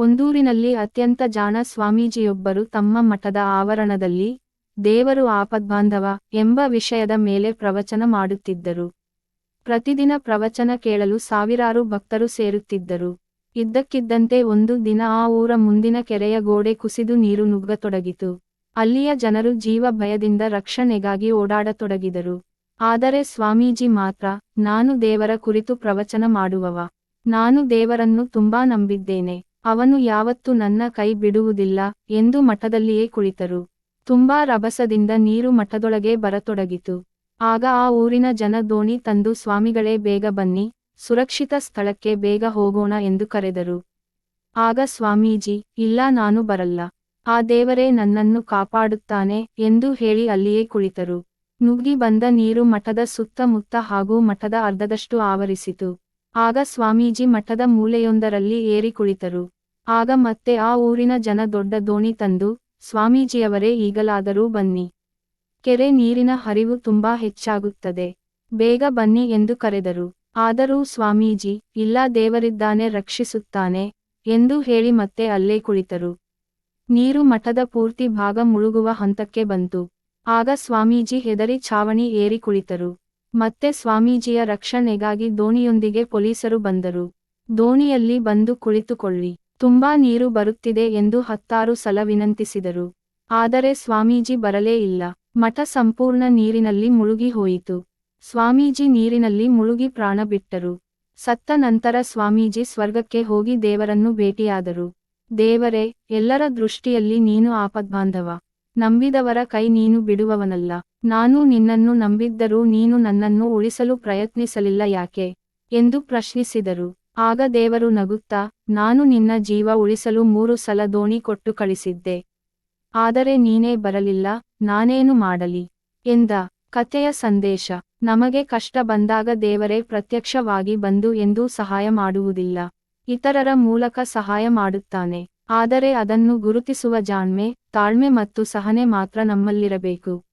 ಒಂದೂರಿನಲ್ಲಿ ಅತ್ಯಂತ ಜಾಣ ಸ್ವಾಮೀಜಿಯೊಬ್ಬರು ತಮ್ಮ ಮಠದ ಆವರಣದಲ್ಲಿ, ದೇವರು ಆಪದ್ಬಾಂಧವ ಎಂಬ ವಿಷಯದ ಮೇಲೆ ಪ್ರವಚನ ಮಾಡುತ್ತಿದ್ದರು. ಪ್ರತಿದಿನ ಪ್ರವಚನ ಕೇಳಲು ಸಾವಿರಾರು ಭಕ್ತರು ಸೇರುತ್ತಿದ್ದರು. ಇದ್ದಕ್ಕಿದ್ದಂತೆ ಒಂದು ದಿನ ಆ ಊರ ಮುಂದಿನ ಕೆರೆಯ ಗೋಡೆ ಕುಸಿದು ನೀರು ನುಗ್ಗತೊಡಗಿತು. ಅಲ್ಲಿಯ ಜನರು ಜೀವ ಭಯದಿಂದ ರಕ್ಷಣೆಗಾಗಿ ಓಡಾಡತೊಡಗಿದರು. ಆದರೆ ಸ್ವಾಮೀಜಿ ಮಾತ್ರ, ನಾನು ದೇವರ ಕುರಿತು ಪ್ರವಚನ ಮಾಡುವವ. ನಾನು ದೇವರನ್ನು ತುಂಬಾ ನಂಬಿದ್ದೇನೆ. ಅವನು ಯಾವತ್ತೂ ನನ್ನ ಕೈ ಬಿಡುವುದಿಲ್ಲ ಎಂದು ಮಠದಲ್ಲಿಯೇ ಕುಳಿತರು. ತುಂಬಾ ರಭಸದಿಂದ ನೀರು ಮಠದೊಳಗೆ ಬರತೊಡಗಿತು. ಆಗ ಆ ಊರಿನ ಜನ ದೋಣಿ ತಂದು ಸ್ವಾಮಿಗಳೇ ಬೇಗ ಬನ್ನಿ, ಸುರಕ್ಷಿತ ಸ್ಥಳಕ್ಕೆ ಬೇಗ ಹೋಗೋಣ ಎಂದು ಕರೆದರು. ಆಗ ಸ್ವಾಮೀಜಿ, ಇಲ್ಲ ನಾನು ಬರಲ್ಲ. ಆ ದೇವರೇ ನನ್ನನ್ನು ಕಾಪಾಡುತ್ತಾನೆ ಎಂದು ಹೇಳಿ ಅಲ್ಲಿಯೇ ಕುಳಿತರು. ನುಗ್ಗಿ ಬಂದ ನೀರು ಮಠದ ಸುತ್ತಮುತ್ತ ಹಾಗೂ ಮಠದ ಅರ್ಧದಷ್ಟು ಆವರಿಸಿತು. ಆಗ ಸ್ವಾಮೀಜಿ ಮಠದ ಮೂಲೆಯೊಂದರಲ್ಲಿ ಏರಿ ಕುಳಿತರು. ಆಗ ಮತ್ತೆ ಆ ಊರಿನ ಜನ ದೊಡ್ಡ ದೋಣಿ ತಂದು, ಸ್ವಾಮೀಜಿಯವರೇ ಈಗಲಾದರೂ ಬನ್ನಿ. ಕೆರೆ ನೀರಿನ ಹರಿವು ತುಂಬಾ ಹೆಚ್ಚಾಗುತ್ತದೆ. ಬೇಗ ಬನ್ನಿ ಎಂದು ಕರೆದರು. ಆದರೂ ಸ್ವಾಮೀಜಿ, ಇಲ್ಲ ದೇವರಿದ್ದಾನೆ ರಕ್ಷಿಸುತ್ತಾನೆ ಎಂದು ಹೇಳಿ ಮತ್ತೆ ಅಲ್ಲೇ ಕುಳಿತರು. ನೀರು ಮಠದ ಪೂರ್ತಿ ಭಾಗ ಮುಳುಗುವ ಹಂತಕ್ಕೆ ಬಂತು. ಆಗ ಸ್ವಾಮೀಜಿ ಹೆದರಿ ಛಾವಣಿ ಏರಿ ಕುಳಿತರು. ಮತ್ತೆ ಸ್ವಾಮೀಜಿಯ ರಕ್ಷಣೆಗಾಗಿ ದೋಣಿಯೊಂದಿಗೆ ಪೊಲೀಸರು ಬಂದರು. ದೋಣಿಯಲ್ಲಿ ಬಂದು ಕುಳಿತುಕೊಳ್ಳಿ. ತುಂಬಾ ನೀರು ಬರುತ್ತಿದೆ ಎಂದು ಹತ್ತಾರು ಸಲ ವಿನಂತಿಸಿದರು. ಆದರೆ ಸ್ವಾಮೀಜಿ ಬರಲೇ ಇಲ್ಲ. ಮಠ ಸಂಪೂರ್ಣ ನೀರಿನಲ್ಲಿ ಮುಳುಗಿ ಹೋಯಿತು. ಸ್ವಾಮೀಜಿ ನೀರಿನಲ್ಲಿ ಮುಳುಗಿ ಪ್ರಾಣ ಬಿಟ್ಟರು. ಸತ್ತ ನಂತರ ಸ್ವಾಮೀಜಿ ಸ್ವರ್ಗಕ್ಕೆ ಹೋಗಿ ದೇವರನ್ನು ಭೇಟಿಯಾದರು. ದೇವರೇ, ಎಲ್ಲರ ದೃಷ್ಟಿಯಲ್ಲಿ ನೀನು ಆಪದ್ಬಾಂಧವ. ನಂಬಿದವರ ಕೈ ನೀನು ಬಿಡುವವನಲ್ಲ. ನಾನು ನಿನ್ನನ್ನು ನಂಬಿದ್ದರೂ ನೀನು ನನ್ನನ್ನು ಉಳಿಸಲು ಪ್ರಯತ್ನಿಸಲಿಲ್ಲ ಯಾಕೆ? ಎಂದು ಪ್ರಶ್ನಿಸಿದರು. ಆಗ ದೇವರು ನಗುತ್ತಾ, ನಾನು ನಿನ್ನ ಜೀವ ಉಳಿಸಲು ಮೂರು ಸಲ ದೋಣಿ ಕೊಟ್ಟು ಕಳಿಸಿದ್ದೆ. ಆದರೆ ನೀನೇ ಬರಲಿಲ್ಲ, ನಾನೇನು ಮಾಡಲಿ? ಎಂದ. ಕಥೆಯ ಸಂದೇಶ. ನಮಗೆ ಕಷ್ಟ ಬಂದಾಗ ದೇವರೇ ಪ್ರತ್ಯಕ್ಷವಾಗಿ ಬಂದು ಎಂದೂ ಸಹಾಯ ಮಾಡುವುದಿಲ್ಲ. ಇತರರ ಮೂಲಕ ಸಹಾಯ ಮಾಡುತ್ತಾನೆ. ಆದರೆ ಅದನ್ನು ಗುರುತಿಸುವ ಜಾಣ್ಮೆ, ತಾಳ್ಮೆ ಮತ್ತು ಸಹನೆ ಮಾತ್ರ ನಮ್ಮಲ್ಲಿರಬೇಕು.